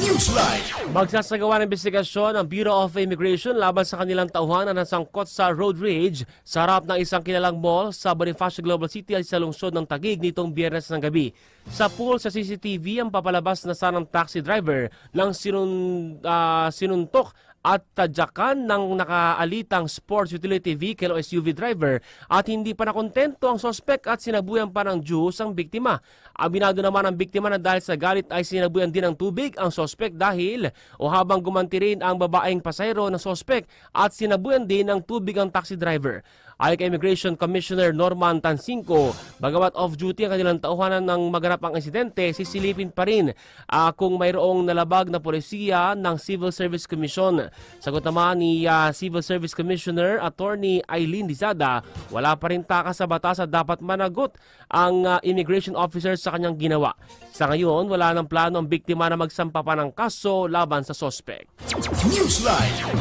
Newsline. Magsasagawa ng investigasyon ang Bureau of Immigration laban sa kanilang tauhan na nasangkot sa road rage sa harap ng isang kilalang mall sa Bonifacio Global City sa lungsod ng Tagig nitong biyernes ng gabi. Sa pool sa CCTV ang papalabas na sanang taxi driver ng sinun, ah, sinuntok at tadyakan ng nakaalitang sports utility vehicle o SUV driver at hindi pa nakontento ang sospek at sinabuyan pa ng juhos ang biktima. Aminado naman ang biktima na dahil sa galit ay sinabuyan din ng tubig ang sospek dahil o habang gumanti rin ang babaeng pasayro ng sospek at sinabuyan din ng tubig ang taxi driver. Ayon kay Immigration Commissioner Norman Tansinko, bagamat off-duty ang kanilang tauhanan ng maganap ang insidente, sisilipin pa rin ah, kung mayroong nalabag na polisiya ng Civil Service Commission. Sagot naman ni ah, Civil Service Commissioner Attorney Eileen Dizada, wala pa rin takas sa batas at dapat managot ang ah, immigration officer sa kanyang ginawa. Sa ngayon, wala ng plano ang biktima na magsampa pa ng kaso laban sa sospek. Newsline.